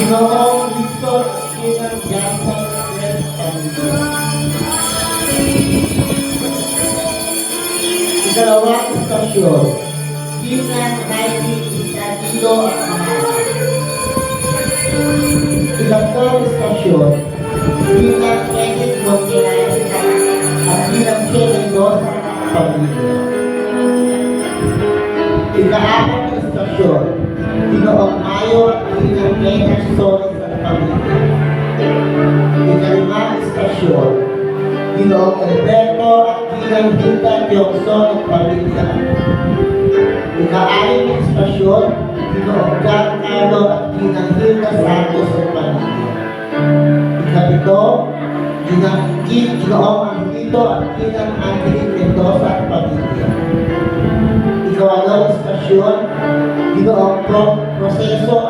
Ginoong Victor Kinan Jackson Pamilya. Ikalawang istasyon, Kinan Raiti Isadilo at Mahal. Ikatlong istasyon, Kinan Edith Monterrey at Kinan Kevin Dos Pamilya. Ikaapat istasyon, Ikalimang istasyon, Ginoong Alberto at Kinan Hilda Diokson at Pamilya. Ika-anim na istasyon, Ginoong John Carlo at Kinan Hilda Santos at Pamilya. Ikapito, Ginang Ginoong Angelito at Kinan Angeline Mendoza at Pamilya. Ikawalong istasyon, Ginoong Pro Proseso